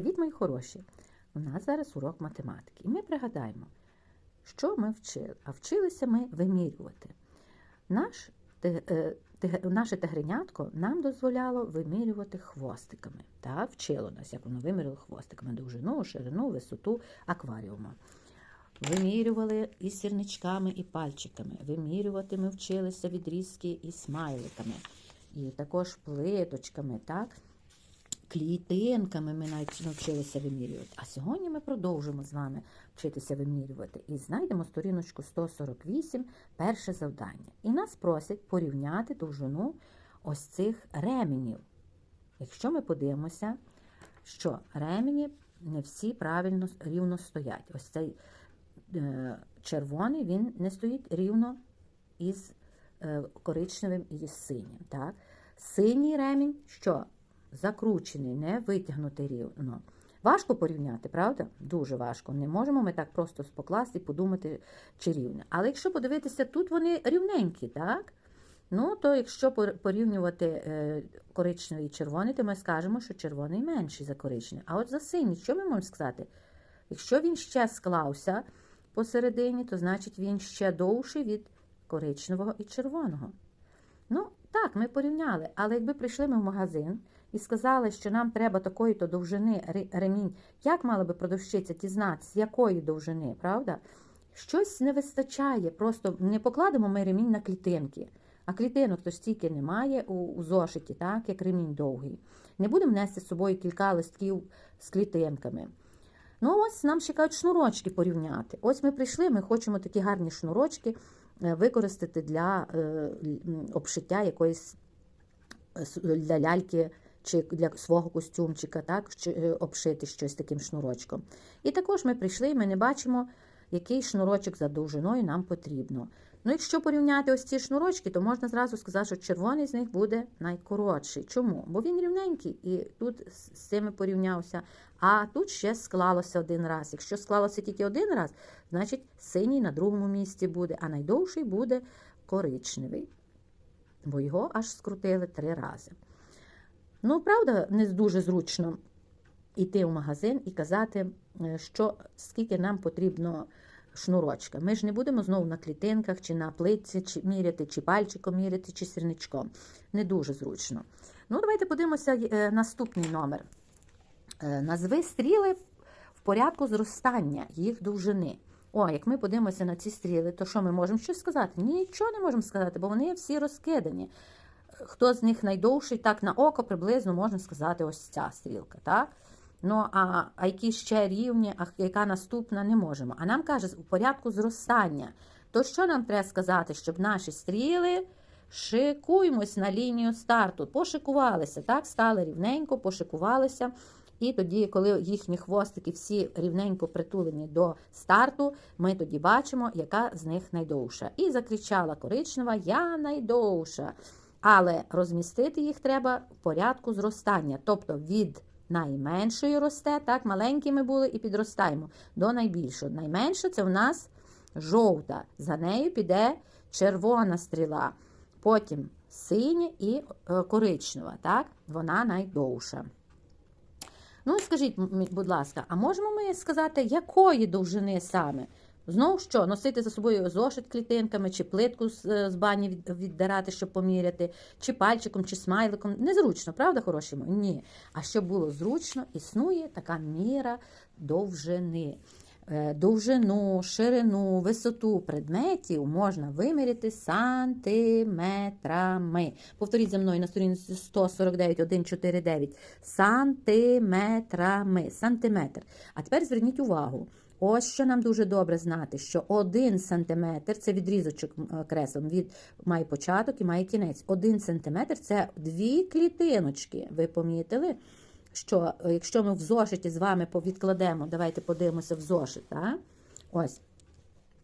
Привіт, мої хороші! У нас зараз урок математики. І ми пригадаємо, що ми вчили. А вчилися ми вимірювати. Наш, те- е, те- наше тигренятко нам дозволяло вимірювати хвостиками. Так, вчило нас, як воно вимірювало хвостиками довжину, ширину, висоту акваріума. Вимірювали і сірничками, і пальчиками. Вимірювати ми вчилися відрізки і смайликами. І також плиточками, так? Клітинками ми навіть навчилися вимірювати. А сьогодні ми продовжимо з вами вчитися вимірювати. І знайдемо сторіночку 148, перше завдання. І нас просять порівняти довжину ось цих ременів. Якщо ми подивимося, що ремені не всі правильно рівно стоять. Ось цей е, червоний він не стоїть рівно із е, коричневим і синім. Так? Синій ремінь що? Закручений, не витягнутий рівно. Важко порівняти, правда? Дуже важко. Не можемо ми так просто покласти і подумати, чи рівне. Але якщо подивитися, тут вони рівненькі, так? Ну, то якщо порівнювати е, коричневий і червоний, то ми скажемо, що червоний менший за коричневий. А от за синій, що ми можемо сказати? Якщо він ще склався посередині, то значить він ще довший від коричневого і червоного. Ну, так, ми порівняли, але якби прийшли ми в магазин і сказали, що нам треба такої-то довжини ремінь, як мала би продавщиця дізнатися, якої довжини, правда? Щось не вистачає, просто не покладемо ми ремінь на клітинки. А клітинок то стільки немає у, у зошиті, так, як ремінь довгий. Не будемо нести з собою кілька листків з клітинками. Ну, ось нам ще кажуть шнурочки порівняти. Ось ми прийшли, ми хочемо такі гарні шнурочки е, використати для е, обшиття якоїсь е, для ляльки чи для свого костюмчика, так, е, обшити щось таким шнурочком. І також ми прийшли, і ми не бачимо, який шнурочок за довжиною нам потрібно. Ну, якщо порівняти ось ці шнурочки, то можна зразу сказати, що червоний з них буде найкоротший. Чому? Бо він рівненький і тут з з цими порівнявся. А тут ще склалося один раз. Якщо склалося тільки один раз, значить синій на другому місці буде, а найдовший буде коричневий. Бо його аж скрутили три рази. Ну, правда, не дуже зручно йти в магазин і казати, е, що скільки нам потрібно шнурочка. Ми ж не будемо знову на клітинках, чи на плитці, чи міряти, чи пальчиком міряти, чи сірничком. Не дуже зручно. Ну, давайте подивимося е, наступний номер. Е, Назви стріли в порядку зростання їх довжини. О, як ми подивимося на ці стріли, то що ми можемо щось сказати? Нічого не можемо сказати, бо вони всі розкидані. Хто з них найдовший, так на око приблизно можна сказати ось ця стрілка. так? Ну, а, а які ще рівні, а яка наступна, не можемо. А нам каже, у порядку зростання. То що нам треба сказати, щоб наші стріли шикуємось на лінію старту, пошикувалися, так? Стали рівненько, пошикувалися. І тоді, коли їхні хвостики всі рівненько притулені до старту, ми тоді бачимо, яка з них найдовша. І закричала коричнева Я найдовша. Але розмістити їх треба в порядку зростання, тобто від найменшої росте, так, маленькими були і підростаємо до найбільшого. Найменше це в нас жовта, за нею піде червона стріла, потім синя і е, коричнева, так, вона найдовша. Ну, скажіть, будь ласка, а можемо ми сказати, якої довжини саме? Знову що, носити за собою зошит клітинками, чи плитку з, е, з бані від- віддирати, щоб поміряти, чи пальчиком, чи смайликом. Незручно, правда, хороші? Ні. А щоб було зручно, існує така міра довжини. Е, Довжину, ширину, висоту предметів можна виміряти сантиметрами. Повторіть за мною на сторінці 149, 149. Сантиметрами. Сантиметр. А тепер зверніть увагу. Ось що нам дуже добре знати, що один сантиметр це відрізочок е, креслом, від має початок і має кінець. Один сантиметр це дві клітиночки. Ви помітили? Що е, якщо ми в зошиті з вами відкладемо, давайте подивимося в зошит. Так? Ось.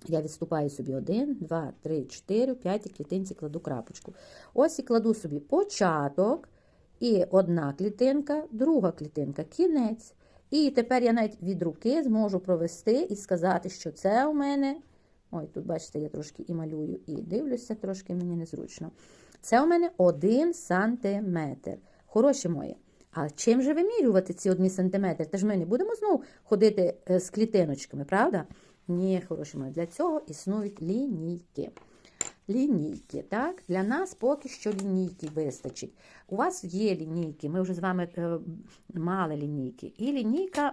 Я відступаю собі один, два, три, чотири, п'ять і клітинці кладу крапочку. Ось і кладу собі початок, і одна клітинка, друга клітинка, кінець. І тепер я навіть від руки зможу провести і сказати, що це у мене. Ой, тут, бачите, я трошки і малюю, і дивлюся, трошки мені незручно. Це у мене один сантиметр. Хороші мої. А чим же вимірювати ці одні сантиметри? Та ж ми не будемо знову ходити е, з клітиночками, правда? Ні, хороші мої, для цього існують лінійки. Лінійки, так? Для нас поки що лінійки вистачить. У вас є лінійки, ми вже з вами е, мали лінійки. І лінійка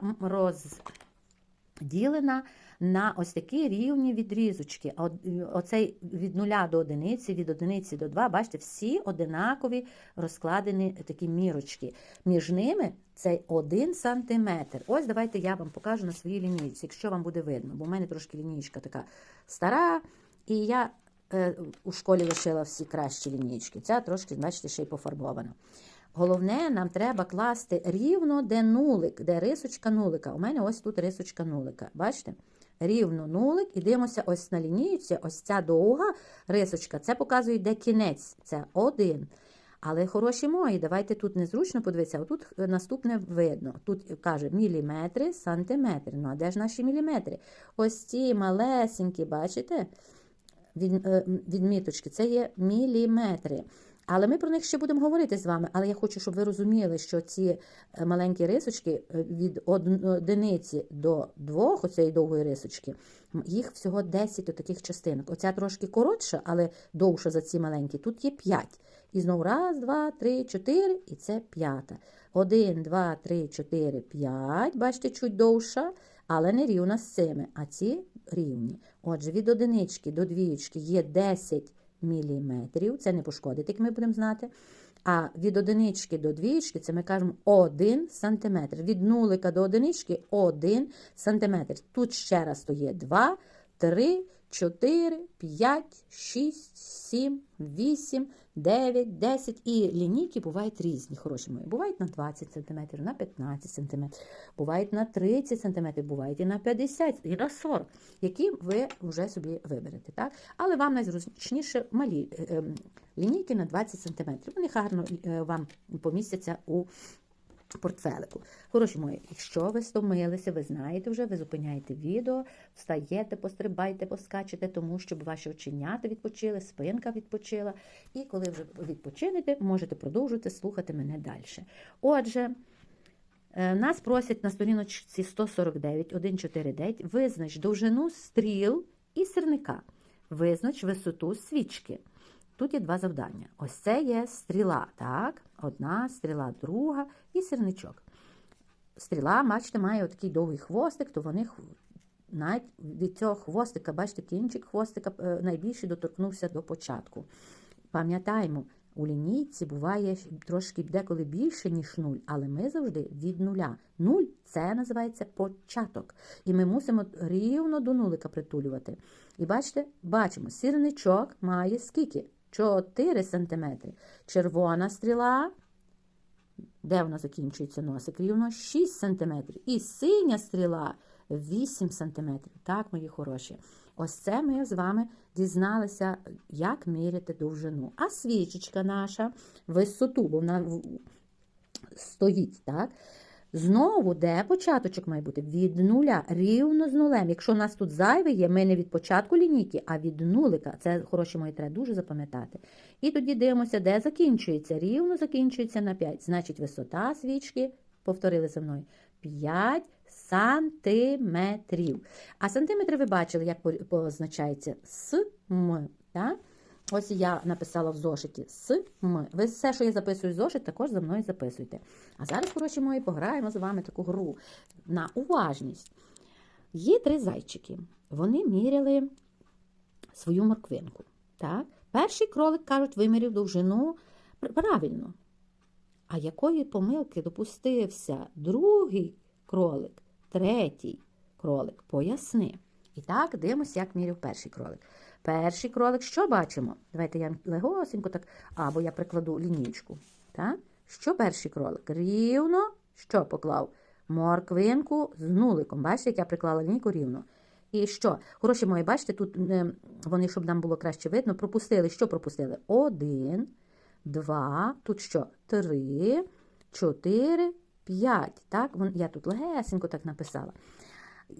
розділена на ось такі рівні відрізочки. Е, Оцей від 0 до одиниці, від одиниці до 2, бачите, всі одинакові розкладені такі мірочки. Між ними цей 1 сантиметр. Ось давайте я вам покажу на своїй лінійці, якщо вам буде видно, бо в мене трошки лінійка така стара, і я е, у школі лишила всі кращі лінійки. Ця трошки, бачите, ще й пофарбована. Головне, нам треба класти рівно, де нулик, де рисочка нулика. У мене ось тут рисочка нулика. Бачите? Рівно нулик, і дивимося ось на лінійці, ось ця довга рисочка. Це показує, де кінець. Це один. Але хороші мої, давайте тут незручно подивитися, а тут наступне видно. Тут каже міліметри, сантиметри. Ну, а де ж наші міліметри? Ось ці малесенькі, бачите? Е, відміточки, це є міліметри. Але ми про них ще будемо говорити з вами. Але я хочу, щоб ви розуміли, що ці е, маленькі рисочки е, від одиниці до двох, оцієї довгої рисочки, їх всього 10 таких частинок. Оця трошки коротша, але довша за ці маленькі. Тут є 5. І знову раз, два, три, чотири, і це п'ята. Один, два, три, чотири, п'ять. Бачите, чуть довша, але не рівна з цими. А ці рівні. Отже, від одинички до двієчки є 10 міліметрів. Це не пошкодить, як ми будемо знати. А від одинички до двічки це ми кажемо 1 сантиметр. Від нулика до одинички 1 сантиметр. Тут ще раз то є 2, 3, 4, 5, 6, 7, 8, 9, 10. І лінійки бувають різні, хороші мої. Бувають на 20 см, на 15 см, бувають на 30 см, бувають і на 50 і на 40, які ви вже собі виберете. Так? Але вам найзручніше малі е, е, лінійки на 20 см. Вони гарно е, вам помістяться у портфелику. Хороші мої, якщо ви стомилися, ви знаєте вже, ви зупиняєте відео, встаєте, пострибайте, поскачете, тому щоб ваші оченята відпочили, спинка відпочила. І коли вже відпочинете, можете продовжувати слухати мене далі. Отже, е, нас просять на сторіночці 149, 149, визнач довжину стріл і сирника, визнач висоту свічки. Тут є два завдання. Ось це є стріла, так? Одна стріла, друга і сирничок. Стріла, бачите, має такий довгий хвостик, то вони навіть від цього хвостика, бачите, кінчик хвостика е, найбільше доторкнувся до початку. Пам'ятаємо, у лінійці буває трошки деколи більше, ніж нуль, але ми завжди від нуля. Нуль це називається початок. І ми мусимо рівно до нулика притулювати. І бачите, бачимо, сірничок має скільки? 4 см. Червона стріла, де вона закінчується носик, рівно 6 см. І синя стріла 8 см. Так, мої хороші. Ось це ми з вами дізналися, як міряти довжину. А свічечка наша висоту, бо вона стоїть, так? Знову, де початочок має бути? Від нуля, рівно з нулем. Якщо у нас тут зайве є, ми не від початку лінійки, а від нулика. Це, хороші мої, треба дуже запам'ятати. І тоді дивимося, де закінчується. Рівно закінчується на 5. Значить, висота свічки, повторили за мною, 5 сантиметрів. А сантиметри ви бачили, як позначається с, м. Так? Ось я написала в зошиті с м. Ви все, що я записую в зошит, також за мною записуйте. А зараз, коротше мої, пограємо з вами таку гру на уважність. Є три зайчики. Вони міряли свою морквинку. Так? Перший кролик, кажуть, виміряв довжину правильно. А якої помилки допустився другий кролик, третій кролик? Поясни. І так, дивимося, як міряв перший кролик. Перший кролик, що бачимо? Давайте я легосенько так, або я прикладу лінійку. Так? Що перший кролик? Рівно, що поклав? Морквинку з нуликом. Бачите, як я приклала лінійку рівно. І що? Хороші мої, бачите, тут е, вони, щоб нам було краще видно, пропустили. Що пропустили? Один, два, тут що? Три, чотири, п'ять. Так? Я тут легесенько так написала.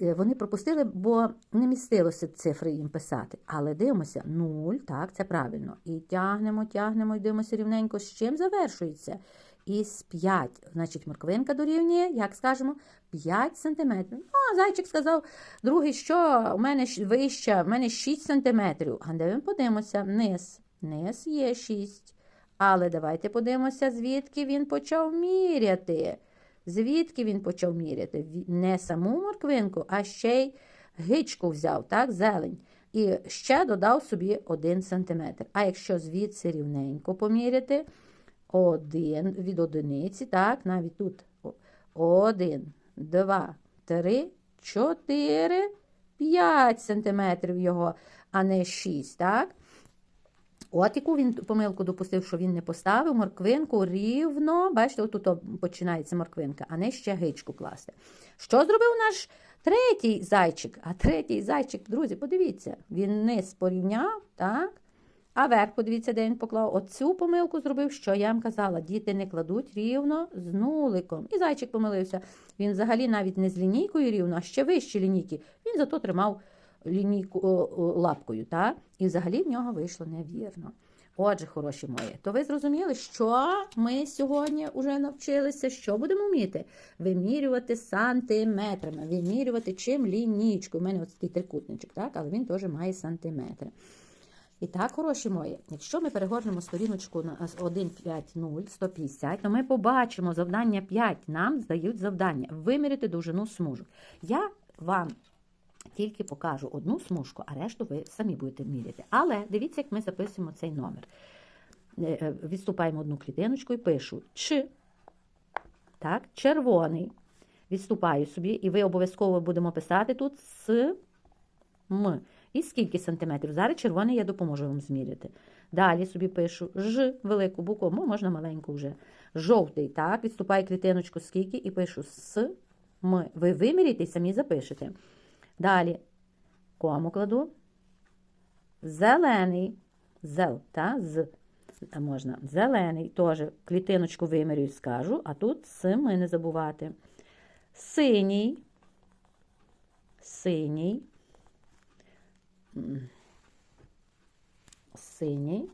Е, вони пропустили, бо не містилося цифри їм писати. Але дивимося, 0, так, це правильно. І тягнемо, тягнемо і дивимося рівненько, з чим завершується. із 5. Значить, морквинка дорівнює, як скажемо, 5 см. Ну, зайчик сказав, другий, що у мене вища, у мене 6 см. А де ми подивимося? Низ. Низ є 6. Але давайте подивимося, звідки він почав міряти. Звідки він почав міряти? Не саму морквинку, а ще й гичку взяв, так, зелень. І ще додав собі 1 см. А якщо звідси рівненько поміряти, один від одиниці, так, навіть тут один, два, три, чотири, п'ять сантиметрів його, а не шість, так? От яку він помилку допустив, що він не поставив морквинку рівно, бачите, отут починається морквинка, а не ще гичку класти. Що зробив наш третій зайчик? А третій зайчик, друзі, подивіться, він низ порівняв, так? А верх, подивіться, де він поклав. Оцю помилку зробив, що я вам казала, діти не кладуть рівно з нуликом. І зайчик помилився. Він взагалі навіть не з лінійкою рівно, а ще вище лінійки. Він зато тримав лінійку лапкою, так? І взагалі в нього вийшло невірно. Отже, хороші мої, то ви зрозуміли, що ми сьогодні вже навчилися, що будемо вміти? Вимірювати сантиметрами, вимірювати чим лінійкою. У мене ось такий трикутничок, так? але він теж має сантиметри. І так, хороші мої, якщо ми перегорнемо сторіночку на 1.5.0, 150, то ми побачимо завдання 5. Нам здають завдання виміряти довжину смужок. Я вам тільки покажу одну смужку, а решту ви самі будете міряти. Але дивіться, як ми записуємо цей номер. Е, е, Відступаємо одну клітиночку і пишу Ч. Так, червоний. Відступаю собі, і ви обов'язково будемо писати тут С. М. І скільки сантиметрів? Зараз червоний я допоможу вам зміряти. Далі собі пишу Ж, велику букву, можна маленьку вже. Жовтий, так, відступаю клітиночку скільки і пишу С. М. Ви виміряйте і самі запишете. Далі кому кладу. Зелений. Зел, та, з. Можна. Зелений. Теж клітиночку вимірюю, скажу, а тут С ми не забувати. Синій. Синій. Синій.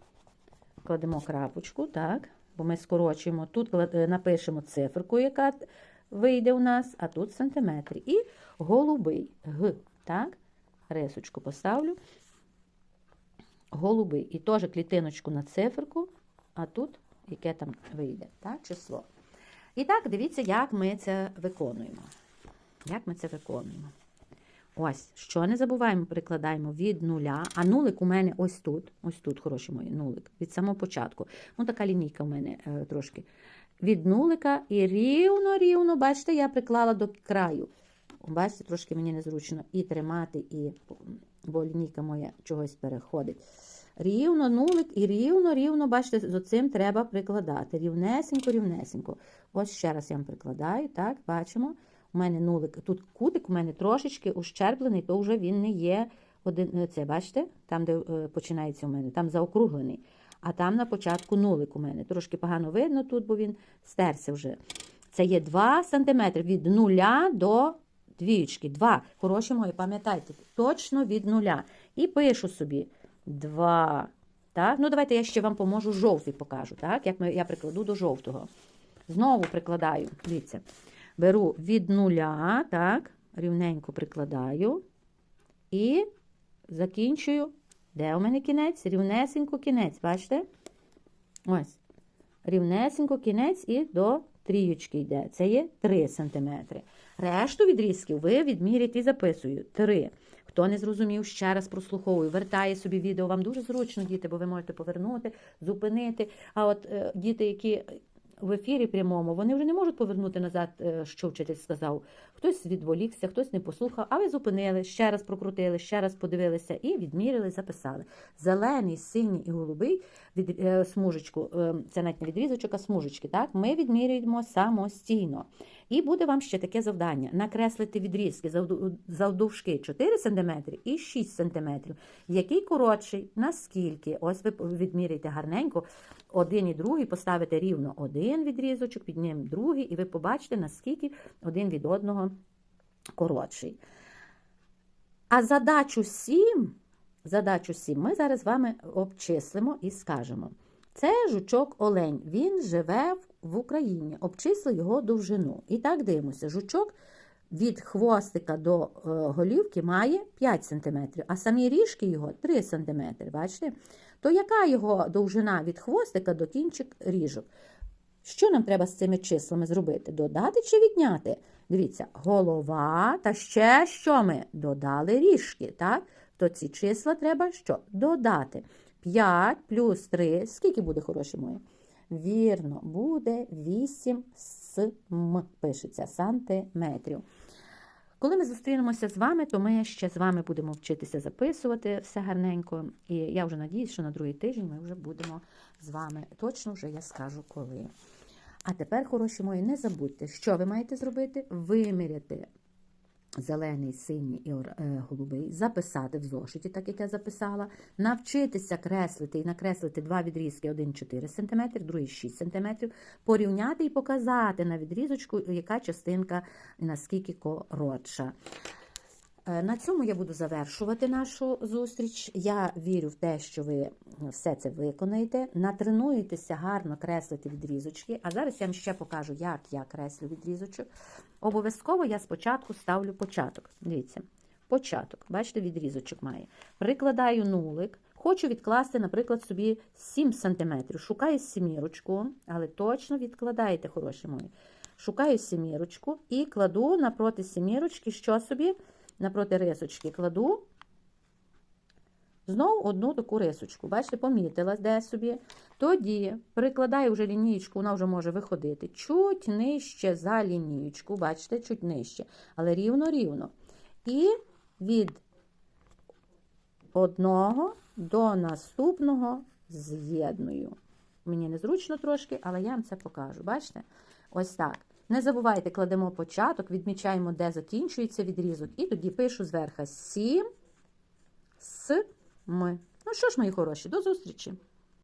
Кладемо крапочку, так, бо ми скорочуємо. Тут е, напишемо циферку, яка вийде у нас, а тут сантиметри. І голубий. Г, так, рисочку поставлю. Голубий. І теж клітиночку на циферку, а тут яке там вийде, так, число. І так, дивіться, як ми це виконуємо. Як ми це виконуємо. Ось, що не забуваємо, прикладаємо від нуля. А нулик у мене ось тут. Ось тут, хороші мої, нулик. Від самого початку. Ну, така лінійка у мене е, трошки. Від нулика і рівно-рівно, бачите, я приклала до краю. Бачите, трошки мені незручно і тримати, і, бо лінійка моя чогось переходить. Рівно нулик і рівно-рівно, бачите, з оцим треба прикладати. Рівнесенько, рівнесенько. Ось ще раз я вам прикладаю, так, бачимо. У мене нулик, тут кутик у мене трошечки ущерблений, то вже він не є один, це, бачите, там, де е, починається у мене, там заокруглений. А там на початку нулик у мене. Трошки погано видно тут, бо він стерся вже. Це є 2 см від нуля до двічки. 2. Хороші мої, пам'ятайте, точно від нуля. І пишу собі 2. Так? Ну, давайте я ще вам поможу жовтий покажу, так? як ми, я прикладу до жовтого. Знову прикладаю, дивіться. Беру від нуля, так, рівненько прикладаю і закінчую. Де у мене кінець? Рівнесенько кінець, бачите? Ось. Рівнесенько кінець і до трієчки йде. Це є 3 см. Решту відрізків ви відміряєте і записую 3. Хто не зрозумів, ще раз прослуховую, вертає собі відео. Вам дуже зручно, діти, бо ви можете повернути, зупинити. А от е, діти, які в ефірі прямому, вони вже не можуть повернути назад, е, що вчитель сказав. Хтось відволікся, хтось не послухав, а ви зупинили, ще раз прокрутили, ще раз подивилися і відміряли, записали. Зелений, синій і голубий від, е, смужечку, е, це навіть не відрізочок, а смужечки, так, ми відмірюємо самостійно. І буде вам ще таке завдання: накреслити відрізки завдовжки 4 см і 6 см. Який коротший, наскільки? Ось ви відміряєте гарненько один і другий, поставите рівно один відрізочок, під ним другий, і ви побачите, наскільки один від одного коротший. А задачу 7, задачу 7 ми зараз з вами обчислимо і скажемо. Це жучок олень. Він живе в Україні. Обчисли його довжину. І так дивимося. Жучок від хвостика до е, голівки має 5 см, а самі ріжки його 3 см. Бачите? То яка його довжина від хвостика до кінчик ріжок? Що нам треба з цими числами зробити? Додати чи відняти? Дивіться, голова та ще що ми додали ріжки, так? То ці числа треба що? Додати. 5 плюс 3. Скільки буде, хороші мої? Вірно, буде 8 см, пишеться, сантиметрів. Коли ми зустрінемося з вами, то ми ще з вами будемо вчитися записувати все гарненько. І я вже надіюсь, що на другий тиждень ми вже будемо з вами. Точно вже я скажу коли. А тепер, хороші мої, не забудьте, що ви маєте зробити? Виміряти зелений, синій і е, голубий, записати в зошиті, так як я записала, навчитися креслити і накреслити два відрізки, один 4 см, другий 6 см, порівняти і показати на відрізочку, яка частинка наскільки коротша. Е, На цьому я буду завершувати нашу зустріч. Я вірю в те, що ви все це виконаєте. Натренуєтеся гарно креслити відрізочки. А зараз я вам ще покажу, як я креслю відрізочок. Обов'язково я спочатку ставлю початок. Дивіться, початок. Бачите, відрізочок має. Прикладаю нулик. Хочу відкласти, наприклад, собі 7 см. Шукаю сімірочку, але точно відкладайте, хороші мої. Шукаю сімірочку і кладу напроти сімірочки, що собі? Напроти рисочки кладу знову одну таку рисочку. Бачите, помітила де собі. Тоді прикладаю вже лінієчку, вона вже може виходити чуть нижче за лінієчку, бачите, чуть нижче, але рівно-рівно. І від одного до наступного з'єдную. Мені незручно трошки, але я вам це покажу. Бачите? Ось так. Не забувайте, кладемо початок, відмічаємо, де закінчується відрізок, і тоді пишу зверху сім, с, ми. Ну що ж, мої хороші, до зустрічі!